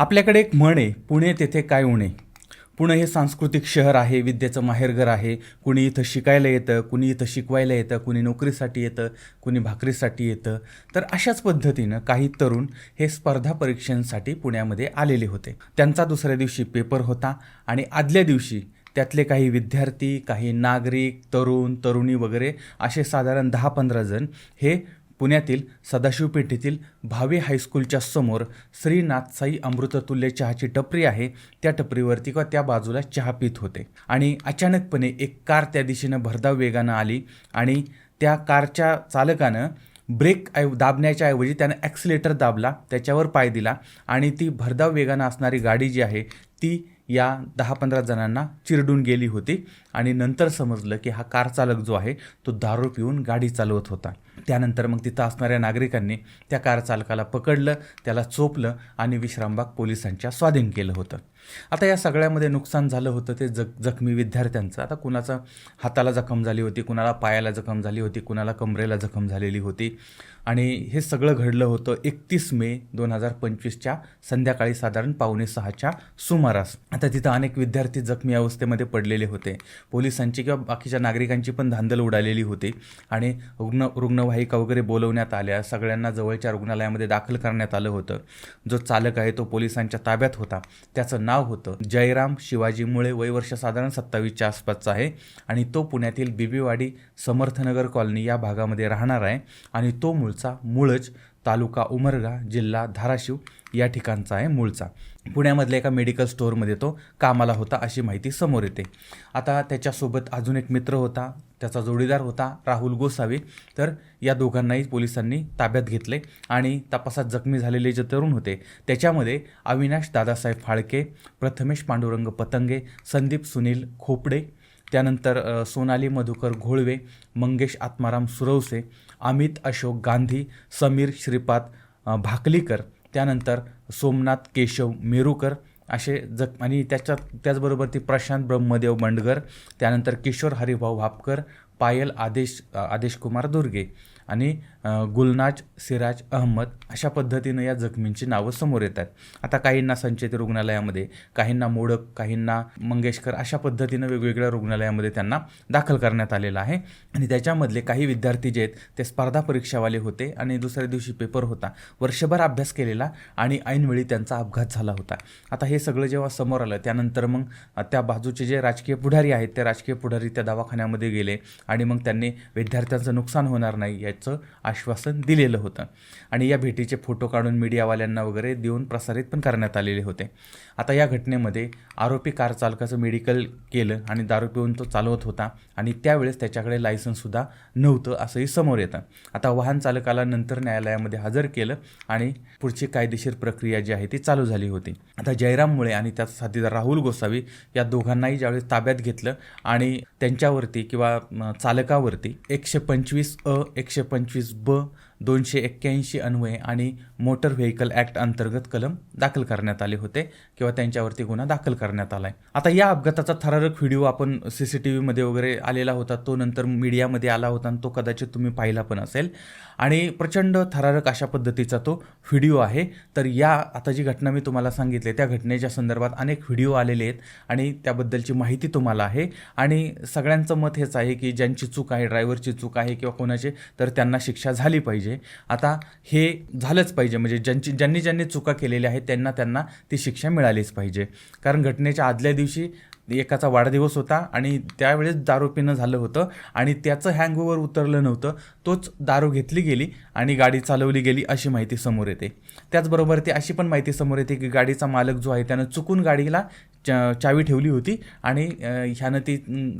आपल्याकडे एक म्हण आहे पुणे तेथे काय उणे पुणे हे सांस्कृतिक शहर आहे विद्येचं माहेरघर आहे. कुणी इथं शिकायला येतं कुणी इथं शिकवायला येतं कुणी नोकरीसाठी येतं कुणी भाकरीसाठी येतं. तर अशाच पद्धतीनं काही तरुण हे स्पर्धा परीक्षांसाठी पुण्यामध्ये आलेले होते. त्यांचा दुसऱ्या दिवशी पेपर होता आणि आदल्या दिवशी त्यातले काही विद्यार्थी काही नागरिक तरुण तरुणी वगैरे असे साधारण दहा पंधरा जण हे पुण्यातील सदाशिवपेठेतील भावे हायस्कूलच्या समोर श्री नाथसाई अमृततुल्य चहाची टपरी आहे. त्या टपरीवरती किंवा त्या बाजूला चहा पित होते. आणि अचानकपणे एक कार त्या दिशेनं भरधाव वेगानं आली आणि त्या कारच्या चालकानं ब्रेक ऐव दाबण्याच्या ऐवजी त्यानं ॲक्सिलेटर दाबला त्याच्यावर पाय दिला आणि ती भरधाव वेगानं असणारी गाडी जी आहे ती या दहा पंधरा जणांना चिरडून गेली होती. आणि नंतर समजलं की हा कार चालक जो आहे तो दारू पिऊन गाडी चालवत होता. त्यानंतर मग तिथं असणाऱ्या नागरिकांनी त्या कार चालकाला पकडलं त्याला चोपलं आणि विश्रामबाग पोलिसांच्या स्वाधीन केलं होतं. आता या सगळ्यामध्ये नुकसान झालं होतं ते जख जखमी विद्यार्थ्यांचं. आता कुणाचा हाताला जखम झाली होती कुणाला पायाला जखम झाली होती कुणाला कमरेला जखम झालेली होती. आणि हे सगळं घडलं होतं एकतीस मे दोन हजार पंचवीसच्या संध्याकाळी साधारण पावणे सहाच्या सुमारास. आता तिथं अनेक विद्यार्थी जखमी अवस्थेमध्ये पडलेले होते. पोलिसांची किंवा बाकीच्या नागरिकांची पण धांदल उडालेली होती. आणि रुग्ण रुग्णवाहिका वगैरे बोलवण्यात आल्या. सगळ्यांना जवळच्या रुग्णालयामध्ये दाखल करण्यात आलं होतं. जो चालक आहे तो पोलिसांच्या ताब्यात होता. त्याचं नाव होतं जयराम शिवाजी मुळे साधारण सत्तावीसच्या आसपासचा आहे. आणि तो पुण्यातील बिबीवाडी समर्थनगर कॉलनी या भागामध्ये राहणार आहे. आणि तो मूळचा मूळच तालुका उमरगा जिल्हा धाराशिव या ठिकाणचा आहे मूळचा. पुण्यामधल्या एका मेडिकल स्टोअरमध्ये तो कामाला होता अशी माहिती समोर येते. आता त्याच्यासोबत अजून एक मित्र होता त्याचा जोडीदार होता राहुल गोसावी. तर या दोघांनाही पोलिसांनी ताब्यात घेतले आणि तपासात जखमी झालेले जे तरुण होते त्याच्यामध्ये अविनाश दादासाहेब फाळके प्रथमेश पांडुरंग पतंगे संदीप सुनील खोपडे त्यानंतर सोनाली मधुकर घोळवे मंगेश आत्माराम सुरवसे अमित अशोक गांधी समीर श्रीपाद भाकलीकर त्यानंतर सोमनाथ केशव मेरूकर असे जग आणि त्याच्यात त्याचबरोबर ती प्रशांत ब्रह्मदेव बंडगर त्यानंतर किशोर हरिभाऊ भापकर पायल आदेश आदेश कुमार दुर्गे आणि गुलनाज सिराज अहमद अशा पद्धतीनं या जखमींची नावं समोर येतात. आता काहींना संचेती रुग्णालयामध्ये काहींना मोडक काहींना मंगेशकर अशा पद्धतीनं वेगवेगळ्या रुग्णालयामध्ये त्यांना दाखल करण्यात आलेलं आहे. आणि त्याच्यामधले काही विद्यार्थी जे आहेत ते स्पर्धा परीक्षावाले होते आणि दुसऱ्या दिवशी पेपर होता. वर्षभर अभ्यास केलेला आणि ऐनवेळी त्यांचा अपघात झाला होता. आता हे सगळं जेव्हा समोर आलं त्यानंतर मग त्या बाजूचे जे राजकीय पुढारी आहेत ते राजकीय पुढारी त्या दवाखान्यामध्ये गेले आणि मग त्यांनी विद्यार्थ्यांचं नुकसान होणार नाही याचं आश्वासन दिलेलं होतं. आणि या भेटीचे फोटो काढून मीडियावाल्यांना वगैरे देऊन प्रसारित पण करण्यात आलेले होते. आता या घटनेमध्ये आरोपी कार चालकाचं मेडिकल केलं आणि दारू पिऊन तो चालवत होता आणि त्यावेळेस त्याच्याकडे लायसन्ससुद्धा नव्हतं असंही समोर येतं. आता वाहन चालकाला नंतर न्यायालयामध्ये हजर केलं आणि पुढची कायदेशीर प्रक्रिया जी आहे ती चालू झाली होती. आता जयराम मुळे आणि त्याचा साथीदार राहुल गोसावी या दोघांनाही ज्यावेळेस ताब्यात घेतलं आणि त्यांच्यावरती किंवा चालकावरती एकशे पंचवीस अ एकशे पंचवीस ब दोनशे एक्क्याऐंशी अन्वये आणि मोटर व्हेकल ॲक्ट अंतर्गत कलम दाखल करण्यात आले होते किंवा त्यांच्यावरती गुन्हा दाखल करण्यात आला आहे आता या अपघाताचा थरारक व्हिडिओ आपण सी सी टी व्हीमध्ये वगैरे आलेला होता तो नंतर मीडियामध्ये आला होता आणि तो कदाचित तुम्ही पाहिला पण असेल. आणि प्रचंड थरारक अशा पद्धतीचा तो व्हिडिओ आहे. तर या आता जी घटना मी तुम्हाला सांगितली त्या घटनेच्या संदर्भात अनेक व्हिडिओ आलेले आहेत आणि त्याबद्दलची माहिती तुम्हाला आहे. आणि सगळ्यांचं मत हेच आहे की ज्यांची चूक आहे ड्रायव्हरची चूक आहे किंवा कोणाची तर त्यांना शिक्षा झाली पाहिजे. आता हे झालंच पाहिजे. म्हणजे ज्यांची ज्यांनी ज्यांनी चुका केलेल्या आहेत त्यांना त्यांना ती शिक्षा मिळालीच पाहिजे. कारण घटनेच्या आदल्या दिवशी एकाचा वाढदिवस होता आणि त्यावेळेस दारू पिणं झालं होतं आणि त्याचं हँगओव्हर उतरलं नव्हतं. तोच दारू घेतली गेली आणि गाडी चालवली गेली अशी माहिती समोर येते. त्याचबरोबर ती अशी पण माहिती समोर येते की गाडीचा मालक जो आहे त्यानं चुकून गाडीला चा चावी ठेवली होती आणि ह्यानं ती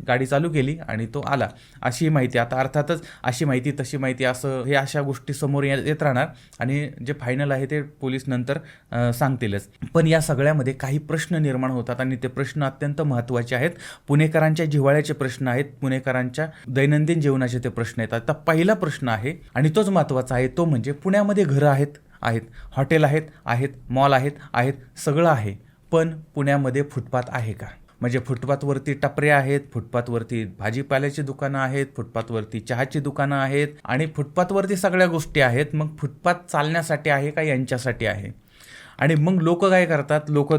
गाडी चालू केली आणि तो आला. अशी माहिती आता अर्थातच अशी माहिती तशी माहिती असं हे अशा गोष्टी समोर ये- येत राहणार आणि जे फायनल आहे ते पोलीस नंतर सांगतीलच. पण या सगळ्यामध्ये काही प्रश्न निर्माण होतात आणि ते प्रश्न अत्यंत महत्त्वाचे आहेत. पुणेकरांच्या जिव्हाळ्याचे प्रश्न आहेत पुणेकरांच्या दैनंदिन जीवनाचे ते प्रश्न आहेत. आता पहिला प्रश्न आहे आणि तोच महत्त्वाचा आहे तो म्हणजे पुण्यामध्ये घरं आहेत आहेत हॉटेल आहेत आहेत मॉल आहेत आहेत सगळं आहे. पण पुण्यामध्ये फुटपाथ आहे का? म्हणजे फुटपाथवरती टपरे आहेत फुटपाथवरती भाजीपाल्याची दुकानं आहेत फुटपाथवरती चहाची दुकानं आहेत आणि फुटपाथवरती सगळ्या गोष्टी आहेत मग फुटपाथ चालण्यासाठी आहे का यांच्यासाठी आहे? आणि मग लोक काय करतात? लोक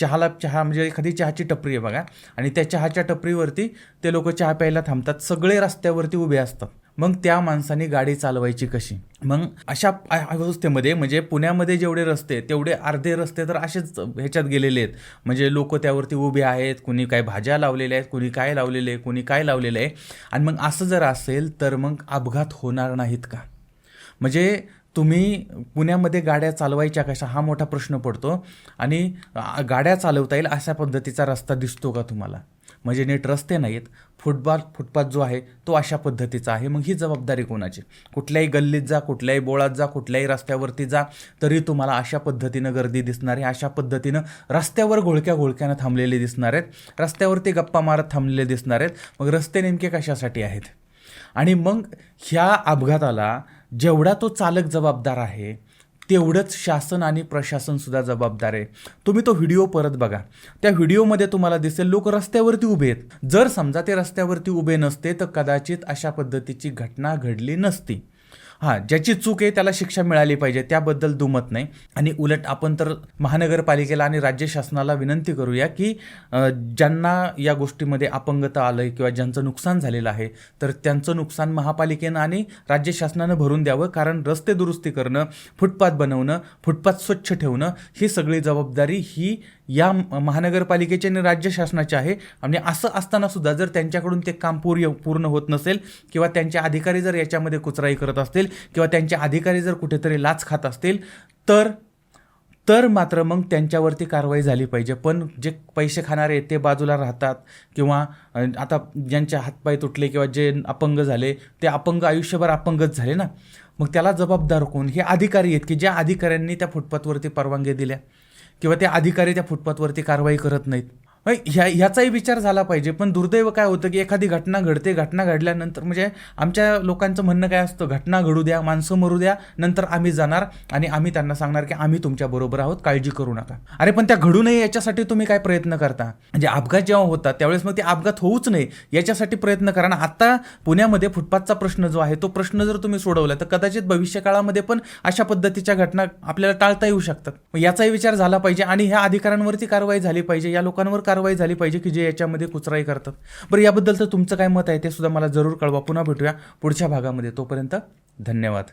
चहाला चहा म्हणजे एखादी चहाची टपरी आहे बघा आणि त्या चहाच्या टपरीवरती ते लोक चहा प्यायला थांबतात. सगळे रस्त्यावरती उभे असतात. मग त्या माणसाने गाडी चालवायची कशी? मग अशा अवस्थेमध्ये म्हणजे पुण्यामध्ये जेवढे रस्ते तेवढे अर्धे रस्ते तर असेच ह्याच्यात गेलेले आहेत. म्हणजे लोक त्यावरती उभे आहेत कुणी काय भाज्या लावलेल्या आहेत कुणी काय लावलेले आहे कुणी काय लावलेलं आहे. आणि मग असं जर असेल तर मग अपघात होणार नाहीत का? म्हणजे तुम्ही पुण्यामध्ये गाड्या चालवायच्या कशा? हा मोठा प्रश्न पडतो. आणि गाड्या चालवता येईल अशा पद्धतीचा रस्ता दिसतो का तुम्हाला? म्हणजे नीट रस्ते नाहीत. फुटपाथ फुटपाथ जो आहे तो अशा पद्धतीचा आहे. मग ही जबाबदारी कोणाची? कुठल्याही गल्लीत जा कुठल्याही बोळात जा कुठल्याही रस्त्यावरती जा तरी तुम्हाला अशा पद्धतीनं गर्दी दिसणार आहे. अशा पद्धतीनं रस्त्यावर घोळक्या घोळक्यानं थांबलेले दिसणार आहेत. रस्त्यावरती गप्पा मारत थांबलेले दिसणार आहेत. मग रस्ते नेमके कशासाठी आहेत? आणि मग ह्या अपघाताला जेवढा तो चालक जबाबदार आहे तेवढंच शासन आणि प्रशासनसुद्धा जबाबदार आहे. तुम्ही तो व्हिडिओ परत बघा. त्या व्हिडिओमध्ये तुम्हाला दिसेल लोक रस्त्यावरती उभे आहेत. जर समजा ते रस्त्यावरती उभे नसते तर कदाचित अशा पद्धतीची घटना घडली नसती. हां ज्याची चूक आहे त्याला शिक्षा मिळाली पाहिजे त्याबद्दल दुमत नाही. आणि उलट आपण तर महानगरपालिकेला आणि राज्य शासनाला विनंती करूया की ज्यांना या गोष्टीमध्ये अपंगता आलं आहे किंवा ज्यांचं नुकसान झालेलं आहे तर त्यांचं नुकसान महापालिकेनं आणि राज्य शासनानं भरून द्यावं कारण रस्ते दुरुस्ती करणं फुटपाथ बनवणं फुटपाथ स्वच्छ ठेवणं ही सगळी जबाबदारी ही या म- आणि राज्य शासनाचे आहे. आणि असं असताना सुद्धा जर त्यांच्याकडून ते काम पूर्य पूर्ण होत नसेल किंवा त्यांचे अधिकारी जर याच्यामध्ये कुचराई करत असतील किंवा त्यांचे अधिकारी जर कुठेतरी लाच खात असतील तर तर मात्र मग त्यांच्यावरती कारवाई झाली पाहिजे. पण जे पैसे खाणारे आहेत ते बाजूला राहतात किंवा आता ज्यांचे हातपाय तुटले किंवा जे अपंग झाले ते अपंग आयुष्यभर अपंगच झाले ना? मग त्याला जबाबदार कोण? हे अधिकारी आहेत की ज्या अधिकाऱ्यांनी त्या फुटपाथवरती परवानगी दिल्या? किंवा ते अधिकारी त्या फुटपाथवरती कारवाई करत नाहीत. ह्या ह्याचाही विचार झाला पाहिजे. पण दुर्दैव काय होतं की एखादी घटना घडते घटना घडल्यानंतर म्हणजे आमच्या लोकांचं म्हणणं काय असतं? घटना घडू द्या माणसं मरू द्या नंतर आम्ही जाणार आणि आम्ही त्यांना सांगणार की आम्ही तुमच्या बरोबर आहोत काळजी करू नका. अरे पण त्या घडू नये याच्यासाठी तुम्ही काय प्रयत्न करता? म्हणजे अपघात जेव्हा होतात त्यावेळेस मग ते अपघात होऊच नये. याच्यासाठी प्रयत्न करा. ना आता पुण्यामध्ये फुटपाथचा प्रश्न जो आहे तो प्रश्न जर तुम्ही सोडवला तर कदाचित भविष्य काळामध्ये पण अशा पद्धतीच्या घटना आपल्याला टाळता येऊ शकतात. मग याचाही विचार झाला पाहिजे आणि ह्या अधिकाऱ्यांवरती कारवाई झाली पाहिजे. या लोकांवर कारवाई झाली पाहिजे की जे याच्यामध्ये कुचराई करतात बरं याबद्दल तर तुमचं काय मत आहे ते सुद्धा मला जरूर कळवा. पुन्हा भेटूया पुढच्या भागामध्ये. तोपर्यंत धन्यवाद.